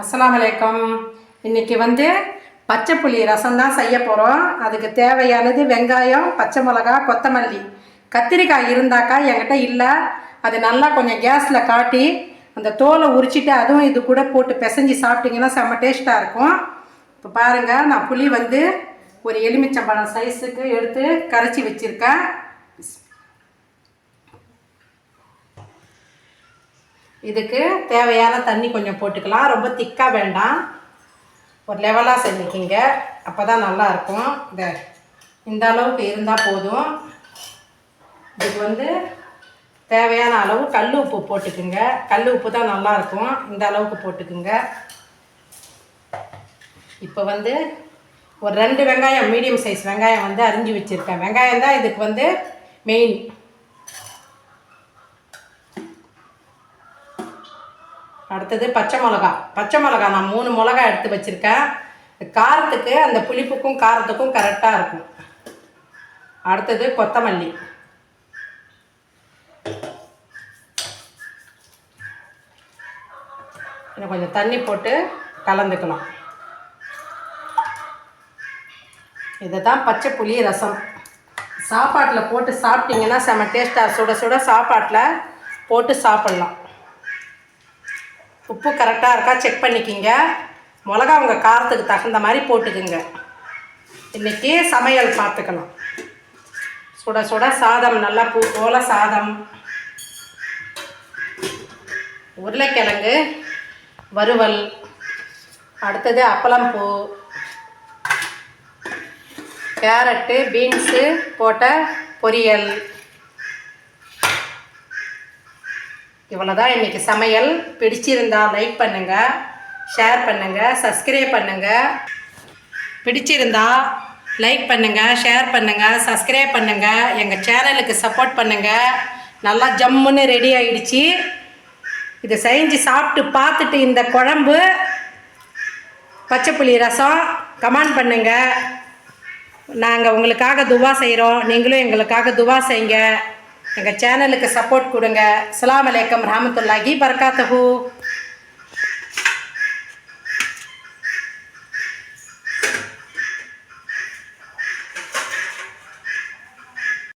அஸ்ஸலாமு அலைக்கும் இன்னைக்கு வந்து பச்சை புளி ரசம் தான் செய்ய போகிறோம் அதுக்கு தேவையானது வெங்காயம் பச்சை மிளகா கொத்தமல்லி. கத்திரிக்காய் இருந்தாக்கா என்கிட்ட இல்லை. அது நல்லா கொஞ்சம் கேஸில் காட்டி அந்த தோலை உரிச்சிட்டு அதுவும் இது கூட போட்டு பிசைஞ்சு சாப்பிட்டிங்கன்னா செம்ம டேஸ்ட்டாக இருக்கும். இப்போ பாருங்கள் நான் புளி வந்து ஒரு எலுமிச்சம்பழம் சைஸுக்கு எடுத்து கரைச்சி வச்சுருக்கேன். இதுக்கு தேவையான தண்ணி கொஞ்சம் போட்டுக்கலாம். ரொம்ப திக்காக வேண்டாம். ஒரு லெவலாக செஞ்சுக்கிங்க. அப்போ தான் நல்லாயிருக்கும் இந்த இந்த அளவுக்கு இருந்தால் போதும். இதுக்கு வந்து தேவையான அளவு கல் உப்பு போட்டுக்குங்க. கல் உப்பு தான் நல்லாயிருக்கும் இந்த அளவுக்கு போட்டுக்குங்க. இப்போ வந்து ஒரு ரெண்டு வெங்காயம் மீடியம் சைஸ் வெங்காயம் வந்து அரிஞ்சு வச்சுருக்கேன். வெங்காயம் தான் இதுக்கு வந்து மெயின் அடுத்தது பச்சை மிளகா. பச்சை மிளகா நான் மூணு மிளகா எடுத்து வச்சுருக்கேன். காரத்துக்கு அந்த புளிப்புக்கும் காரத்துக்கும் கரெக்டாக இருக்கும். அடுத்தது கொத்தமல்லி. இன்னும் கொஞ்சம் தண்ணி போட்டு கலந்துக்கலாம். இதை தான் பச்சை புளி ரசம். சாப்பாட்டில் போட்டு சாப்பிட்டிங்கன்னா செம டேஸ்ட்டாக சுட சுட சாப்பாட்டில் போட்டு சாப்பிட்லாம். உப்பு கரெக்டாக இருக்கா? செக் பண்ணிக்கிங்க. மிளகா உங்கள் காரத்துக்கு தகுந்த மாதிரி போட்டுக்குங்க. இன்றைக்கி சமையல் பார்த்துக்கலாம். சுட சுட சாதம் நல்லா பூ போல சாதம். உருளைக்கிழங்கு வறுவல் அடுத்தது அப்பளம்பூ கேரட்டு பீன்ஸு போட்ட பொரியல். இவ்வளோதான் இன்றைக்கி சமையல். பிடிச்சிருந்தா லைக் பண்ணுங்கள் ஷேர் பண்ணுங்கள் சப்ஸ்கிரைப் பண்ணுங்கள் பிடிச்சிருந்தா லைக் பண்ணுங்கள் ஷேர் பண்ணுங்கள் சப்ஸ்கிரைப் பண்ணுங்கள் எங்கள் சேனலுக்கு சப்போர்ட் பண்ணுங்கள் நல்லா ஜம்முன்னு ரெடி ஆயிடுச்சு. இதை செஞ்சு சாப்பிட்டு பார்த்துட்டு இந்த குழம்பு பச்சை புளி ரசம் கமெண்ட் பண்ணுங்கள் நாங்கள் உங்களுக்காக துவா செய்கிறோம் நீங்களும் எங்களுக்காக துவா செய்யுங்க. எங்கள் சேனலுக்கு சப்போர்ட் கொடுங்க. அலாம் அலைக்கும் ரஹமத்துல்லாஹி பர்காத்தஹூ